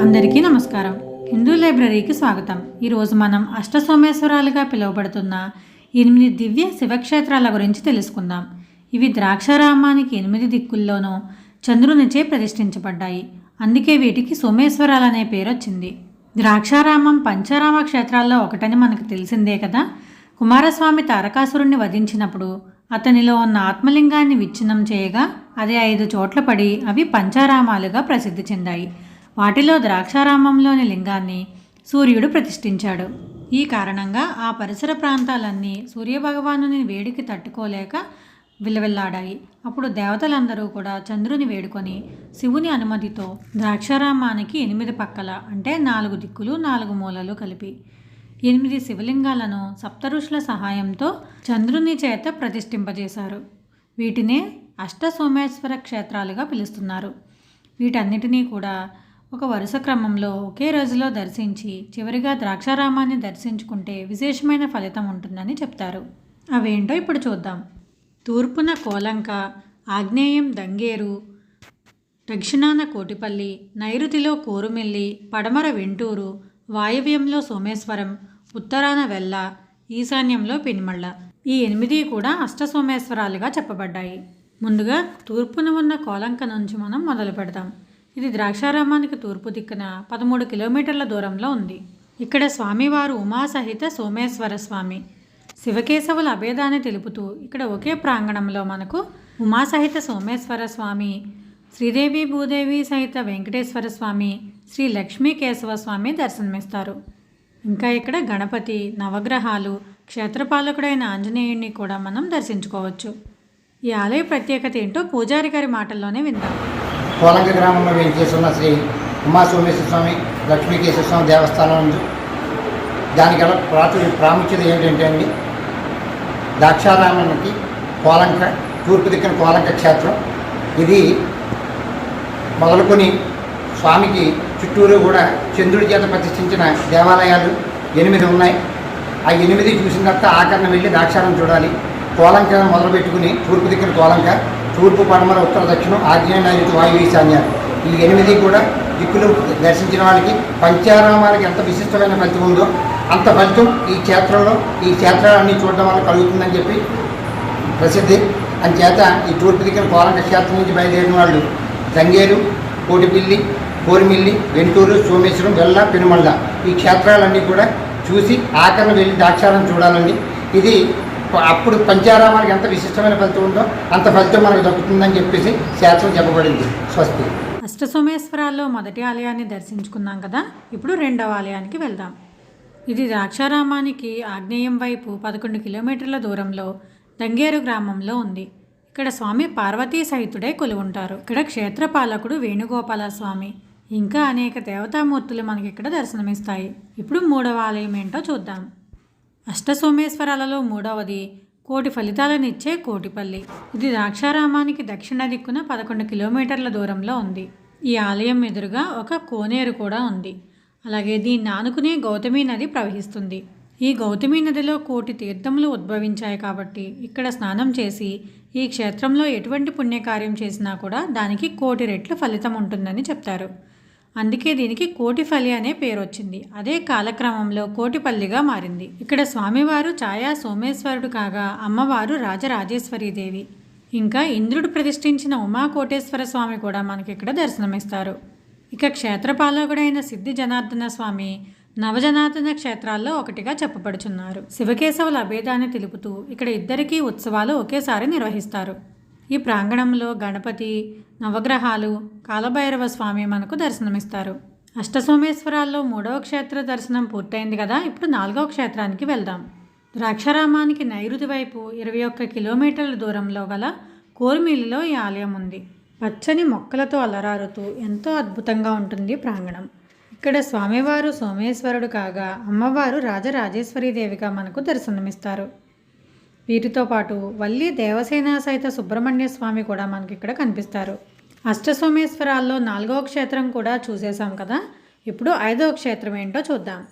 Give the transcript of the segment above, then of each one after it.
అందరికీ నమస్కారం. హిందూ లైబ్రరీకి స్వాగతం. ఈరోజు మనం అష్టసోమేశ్వరాలుగా పిలువబడుతున్న ఎనిమిది దివ్య శివక్షేత్రాల గురించి తెలుసుకుందాం. ఇవి ద్రాక్షారామానికి ఎనిమిది దిక్కుల్లోనూ చంద్రునిచే ప్రతిష్ఠించబడ్డాయి. అందుకే వీటికి సోమేశ్వరాలనే పేరు వచ్చింది. ద్రాక్షారామం పంచారామ క్షేత్రాల్లో ఒకటని మనకు తెలిసిందే కదా? కుమారస్వామి తారకాసురుణ్ణి వధించినప్పుడు అతనిలో ఉన్న ఆత్మలింగాన్ని విచ్ఛిన్నం చేయగా అది ఐదు చోట్ల పడి అవి పంచారామాలుగా ప్రసిద్ధి చెందాయి. వాటిలో ద్రాక్షారామంలోని లింగాన్ని సూర్యుడు ప్రతిష్ఠించాడు. ఈ కారణంగా ఆ పరిసర ప్రాంతాలన్నీ సూర్యభగవానుని వేడికి తట్టుకోలేక విలవిల్లాడాయి. అప్పుడు దేవతలందరూ కూడా చంద్రుని వేడుకొని శివుని అనుమతితో ద్రాక్షారామానికి ఎనిమిది పక్కల అంటే నాలుగు దిక్కులు నాలుగు మూలలు కలిపి ఎనిమిది శివలింగాలను సప్తఋషుల సహాయంతో చంద్రుని చేత ప్రతిష్ఠింపజేశారు. వీటినే అష్టసోమేశ్వర క్షేత్రాలుగా పిలుస్తున్నారు. వీటన్నిటినీ కూడా ఒక వరుస క్రమంలో ఒకే రోజులో దర్శించి చివరిగా ద్రాక్షారామాన్ని దర్శించుకుంటే విశేషమైన ఫలితం ఉంటుందని చెప్తారు. అవేంటో ఇప్పుడు చూద్దాం. తూర్పున కోలంక ఆగ్నేయం దంగేరు దక్షిణాన కోటిపల్లి నైరుతిలో కోరుమిల్లి పడమర వెంటూరు వాయవ్యంలో సోమేశ్వరం ఉత్తరాన వెల్ల ఈశాన్యంలో పెనిమళ్ళ. ఈ ఎనిమిది కూడా అష్టసోమేశ్వరాలుగా చెప్పబడ్డాయి. ముందుగా తూర్పున ఉన్న కోలంక నుంచి మనం మొదలు పెడతాం ఇది ద్రాక్షారామానికి తూర్పు దిక్కున పదమూడు కిలోమీటర్ల దూరంలో ఉంది. ఇక్కడ స్వామివారు ఉమాసహిత సోమేశ్వర స్వామి. శివకేశవుల అభేదాన్ని తెలుపుతూ ఇక్కడ ఒకే ప్రాంగణంలో మనకు ఉమాసహిత సోమేశ్వర స్వామి శ్రీదేవి భూదేవి సహిత వెంకటేశ్వర స్వామి శ్రీ లక్ష్మీ కేశవ స్వామి దర్శనమిస్తారు. ఇంకా ఇక్కడ గణపతి నవగ్రహాలు క్షేత్రపాలకుడైన ఆంజనేయుడిని కూడా మనం దర్శించుకోవచ్చు. ఈ ఆలయ ప్రత్యేకత ఏంటో పూజారి గారి మాటల్లోనే విందాం. కోలంక గ్రామంలో వెంకటేశ్వర శ్రీ ఉమా సోమేశ్వర స్వామి లక్ష్మీకేశ్వర స్వామి దేవస్థానం ఉంది. దానికి గల ప్రాముఖ్యత ఏంటంటే అండి ద్రాక్షారామానికి కోలంక తూర్పు దిక్కున కోలంక క్షేత్రం. ఇది మొదలుకొని స్వామికి చుట్టూరు కూడా చంద్రుడి చేత ప్రతిష్ఠించిన దేవాలయాలు ఎనిమిది ఉన్నాయి. ఆ ఎనిమిది చూసిన తర్వాత ఆకరణ వెళ్ళి ద్రాక్షారం చూడాలి. కోలంక మొదలు పెట్టుకుని తూర్పు దిక్కున కోలంక తూర్పు పడమర ఉత్తర దక్షిణం ఆగ్నేయ నైరుతి వాయు ఈశాన్యాలు ఈ ఎనిమిది కూడా దిక్కులు దర్శించిన వాళ్ళకి పంచారామాలకి ఎంత విశిష్టమైన ఫలితం ఉందో అంత ఫలితం ఈ క్షేత్రంలో ఈ క్షేత్రాలన్నీ చూడడం వల్ల కలుగుతుందని చెప్పి ప్రసిద్ధి. అందుచేత ఈ తూర్పు దిక్కున కోలంక క్షేత్రం నుంచి బయలుదేరిన వాళ్ళు దంగేరు కోటిపిల్లి కోరిమిల్లి వెంటూరు సోమేశ్వరం వెల్ల పెనుమల్ల ఈ క్షేత్రాలన్నీ కూడా చూసి ఆఖరణ వెళ్ళి దాక్షారం చూడాలండి. ఇది అప్పుడు పంచారామానికి ఎంత విశిష్టమైన ఫలితం ఉందో అంత ఫలితం మనకు దక్కుతుందని చెప్పేసి శాస్త్రం చెప్పబడింది. స్వస్తి. అష్టసోమేశ్వరాల్లో మొదటి ఆలయాన్ని దర్శించుకున్నాం కదా ఇప్పుడు రెండవ ఆలయానికి వెళ్దాం. ఇది ద్రాక్షారామానికి ఆగ్నేయం వైపు పదకొండు కిలోమీటర్ల దూరంలో దంగేరు గ్రామంలో ఉంది. ఇక్కడ స్వామి పార్వతీ సహితుడే కొలువుంటారు. ఇక్కడ క్షేత్రపాలకుడు వేణుగోపాల స్వామి ఇంకా అనేక దేవతామూర్తులు మనకి ఇక్కడ దర్శనమిస్తాయి. ఇప్పుడు మూడవ ఆలయం ఏంటో చూద్దాం. అష్టసోమేశ్వరాలలో మూడవది కోటి ఫలితాలను ఇచ్చే కోటిపల్లి. ఇది ద్రాక్షారామానికి దక్షిణ దిక్కున పదకొండు కిలోమీటర్ల దూరంలో ఉంది. ఈ ఆలయం ఎదురుగా ఒక కోనేరు కూడా ఉంది. అలాగే దీన్ని ఆనుకునే గౌతమి నది ప్రవహిస్తుంది. ఈ గౌతమి నదిలో కోటి తీర్థములు ఉద్భవించాయి కాబట్టి ఇక్కడ స్నానం చేసి ఈ క్షేత్రంలో ఎటువంటి పుణ్యకార్యం చేసినా కూడా దానికి కోటి రెట్లు ఫలితం ఉంటుందని చెప్తారు. అందుకే దీనికి కోటిఫలి అనే పేరు వచ్చింది అదే కాలక్రమంలో కోటిపల్లిగా మారింది. ఇక్కడ స్వామివారు ఛాయా సోమేశ్వరుడు కాగా అమ్మవారు రాజరాజేశ్వరీదేవి ఇంకా ఇంద్రుడు ప్రతిష్ఠించిన ఉమాకోటేశ్వర స్వామి కూడా మనకి ఇక్కడ దర్శనమిస్తారు. ఇక క్షేత్రపాలకుడైన సిద్ధి జనార్దన స్వామి నవజనార్దన క్షేత్రాల్లో ఒకటిగా చెప్పబడుచున్నారు. శివకేశవుల అభేదాన్ని తెలుపుతూ ఇక్కడ ఇద్దరికీ ఉత్సవాలు ఒకేసారి నిర్వహిస్తారు. ఈ ప్రాంగణంలో గణపతి నవగ్రహాలు కాలభైరవ స్వామి మనకు దర్శనమిస్తారు. అష్టసోమేశ్వరాల్లో మూడవ క్షేత్ర దర్శనం పూర్తయింది కదా ఇప్పుడు నాలుగవ క్షేత్రానికి వెళ్దాం. ద్రాక్షారామానికి నైరుతి వైపు ఇరవై ఒక్క కిలోమీటర్ల దూరంలో గల కోర్మిల్లిలో ఈ ఆలయం ఉంది. పచ్చని మొక్కలతో అలరారుతూ ఎంతో అద్భుతంగా ఉంటుంది ప్రాంగణం. ఇక్కడ స్వామివారు సోమేశ్వరుడు కాగా అమ్మవారు రాజరాజేశ్వరీదేవిగా మనకు దర్శనమిస్తారు. వీటితో పాటు వల్లి దేవసేన సహిత సుబ్రహ్మణ్య స్వామి కూడా మనకి ఇక్కడ కనిపిస్తారు. అష్టసోమేశ్వరాల్లో నాలుగవ క్షేత్రం కూడా చూసేసాం కదా. ఇప్పుడు ఐదవ క్షేత్రం ఏంటో చూద్దాం.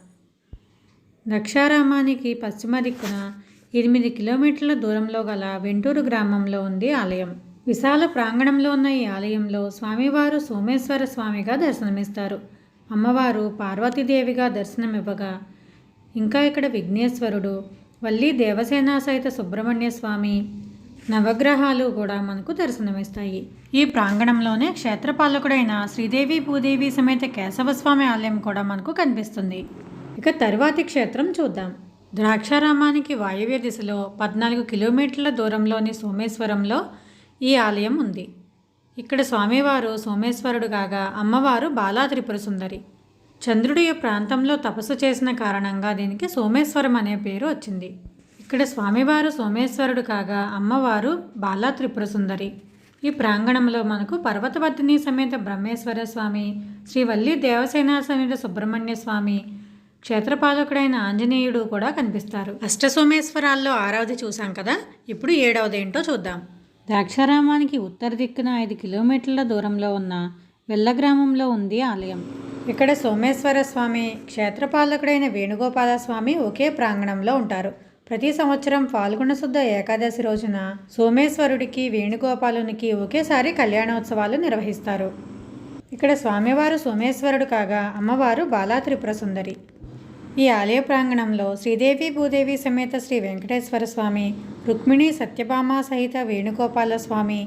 దక్షారామానికి పశ్చిమ దిక్కున ఎనిమిది కిలోమీటర్ల దూరంలో గల వెంటూరు గ్రామంలో ఉంది ఆలయం. విశాల ప్రాంగణంలో ఉన్న ఈ ఆలయంలో స్వామివారు సోమేశ్వర స్వామిగా దర్శనమిస్తారు. అమ్మవారు పార్వతీదేవిగా దర్శనమివ్వగా ఇంకా ఇక్కడ విఘ్నేశ్వరుడు వల్లి దేవసేన సహిత సుబ్రహ్మణ్య స్వామి నవగ్రహాలు కూడా మనకు దర్శనమిస్తాయి. ఈ ప్రాంగణంలోనే క్షేత్రపాలకుడైన శ్రీదేవి భూదేవి సమేత కేశవస్వామి ఆలయం కూడా మనకు కనిపిస్తుంది. ఇక తరువాతి క్షేత్రం చూద్దాం. ద్రాక్షారామానికి వాయవ్య దిశలో పద్నాలుగు కిలోమీటర్ల దూరంలోని సోమేశ్వరంలో ఈ ఆలయం ఉంది. ఇక్కడ స్వామివారు సోమేశ్వరుడు కాగా అమ్మవారు బాలా త్రిపుర సుందరి. చంద్రుడు ఈ ప్రాంతంలో తపస్సు చేసిన కారణంగా దీనికి సోమేశ్వరం అనే పేరు వచ్చింది. ఇక్కడ స్వామివారు సోమేశ్వరుడు కాగా అమ్మవారు బాలా త్రిపుర సుందరి. ఈ ప్రాంగణంలో మనకు పర్వతవర్ధిని సమేత బ్రహ్మేశ్వర స్వామి శ్రీవల్లి దేవసేన సమేత సుబ్రహ్మణ్య స్వామి క్షేత్రపాలకుడైన ఆంజనేయుడు కూడా కనిపిస్తారు. అష్టసోమేశ్వరాల్లో ఆరవది చూసాం కదా ఇప్పుడు ఏడవది ఏంటో చూద్దాం. ద్రాక్షారామానికి ఉత్తర దిక్కున ఐదు కిలోమీటర్ల దూరంలో ఉన్న వెల్ల గ్రామంలో ఉంది ఆలయం. ఇక్కడ సోమేశ్వర స్వామి క్షేత్రపాలకుడైన వేణుగోపాల స్వామి ఒకే ప్రాంగణంలో ఉంటారు. ప్రతి సంవత్సరం ఫాల్గుణ శుద్ధ ఏకాదశి రోజున సోమేశ్వరుడికి వేణుగోపాలునికి ఒకేసారి కళ్యాణోత్సవాలు నిర్వహిస్తారు. ఇక్కడ స్వామివారు సోమేశ్వరుడు కాగా అమ్మవారు బాలా త్రిపుర సుందరి. ఈ ఆలయ ప్రాంగణంలో శ్రీదేవి భూదేవి సమేత శ్రీ వెంకటేశ్వర స్వామి రుక్మిణి సత్యభామ సహిత వేణుగోపాల స్వామి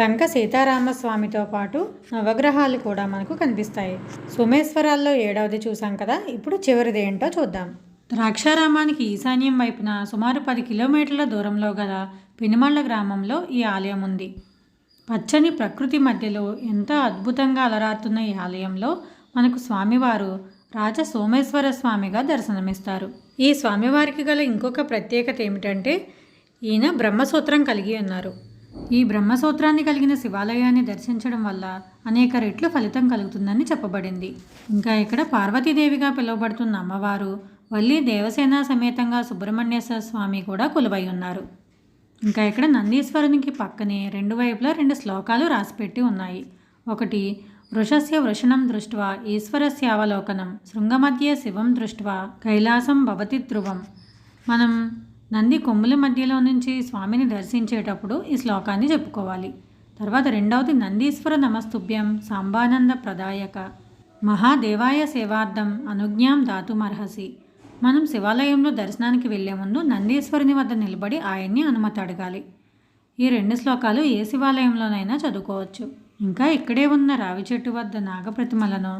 లంక సీతారామస్వామితో పాటు నవగ్రహాలు కూడా మనకు కనిపిస్తాయి. సోమేశ్వరాల్లో ఏడవది చూసాం కదా ఇప్పుడు చివరిది ఏంటో చూద్దాం. ద్రాక్షారామానికి ఈశాన్యం వైపున సుమారు పది కిలోమీటర్ల దూరంలో గల పెనుమళ్ళ గ్రామంలో ఈ ఆలయం ఉంది. పచ్చని ప్రకృతి మధ్యలో ఎంతో అద్భుతంగా అలరారుతున్న ఈ ఆలయంలో మనకు స్వామివారు రాజ సోమేశ్వర స్వామిగా దర్శనమిస్తారు. ఈ స్వామివారికి గల ఇంకొక ప్రత్యేకత ఏమిటంటే ఈయన బ్రహ్మసూత్రం కలిగి ఉన్నారు. ఈ బ్రహ్మసూత్రాన్ని కలిగిన శివాలయాన్ని దర్శించడం వల్ల అనేక రెట్లు ఫలితం కలుగుతుందని చెప్పబడింది. ఇంకా ఇక్కడ పార్వతీదేవిగా పిలువబడుతున్న అమ్మవారు వల్లి దేవసేన సమేతంగా సుబ్రహ్మణ్యేశ్వర స్వామి కూడా కొలువై ఉన్నారు. ఇంకా ఇక్కడ నందీశ్వరునికి పక్కనే రెండు వైపులా రెండు శ్లోకాలు రాసిపెట్టి ఉన్నాయి. ఒకటి వృషస్య వృషణం దృష్ట్వా ఈశ్వరస్యావలోకనం శృంగమధ్య శివం దృష్ట్వా కైలాసం భవతి ధ్రువం. మనం నంది కొమ్ముల మధ్యలో నుంచి స్వామిని దర్శించేటప్పుడు ఈ శ్లోకాన్ని చెప్పుకోవాలి. తర్వాత రెండవది నందీశ్వర నమస్తుభ్యం సాంబానంద ప్రదాయక. మహాదేవాయ సేవార్థం అనుజ్ఞాం దాతుమర్హసి. మనం శివాలయంలో దర్శనానికి వెళ్ళే ముందు నందీశ్వరుని వద్ద నిలబడి ఆయన్ని అనుమతి అడగాలి. ఈ రెండు శ్లోకాలు ఏ శివాలయంలోనైనా చదువుకోవచ్చు. ఇంకా ఇక్కడే ఉన్న రావి చెట్టు వద్ద నాగప్రతిమలను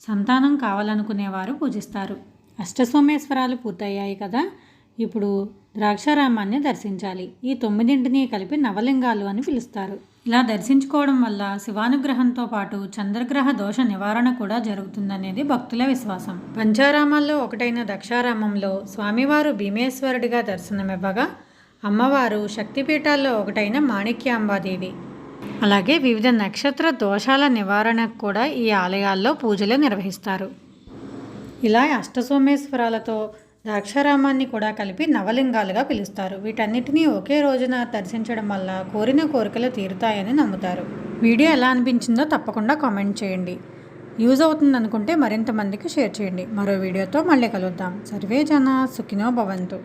సంతానం కావాలనుకునేవారు పూజిస్తారు. అష్టసోమేశ్వరాలు పూర్తయ్యాయి కదా ఇప్పుడు ద్రాక్షారామాన్ని దర్శించాలి. ఈ తొమ్మిదింటిని కలిపి నవలింగాలు అని పిలుస్తారు. ఇలా దర్శించుకోవడం వల్ల శివానుగ్రహంతో పాటు చంద్రగ్రహ దోష నివారణ కూడా జరుగుతుందనేది భక్తుల విశ్వాసం. పంచారామాల్లో ఒకటైన దక్షారామంలో స్వామివారు భీమేశ్వరుడిగా దర్శనమివ్వగా అమ్మవారు శక్తిపీఠాల్లో ఒకటైన మాణిక్యాంబాదేవి. అలాగే వివిధ నక్షత్ర దోషాల నివారణకు కూడా ఈ ఆలయాల్లో పూజలు నిర్వహిస్తారు. ఇలా అష్టసోమేశ్వరాలతో ద్రాక్షారామాన్ని కూడా కలిపి నవలింగాలుగా పిలుస్తారు. వీటన్నిటినీ ఒకే రోజున దర్శించడం వల్ల కోరిన కోరికలు తీరుతాయని నమ్ముతారు. వీడియో ఎలా అనిపించిందో తప్పకుండా కామెంట్ చేయండి. యూజ్ అవుతుంది అనుకుంటే మరింత మందికి షేర్ చేయండి. మరో వీడియోతో మళ్ళీ కలుద్దాం. సర్వే జన సుఖినో భవంతు.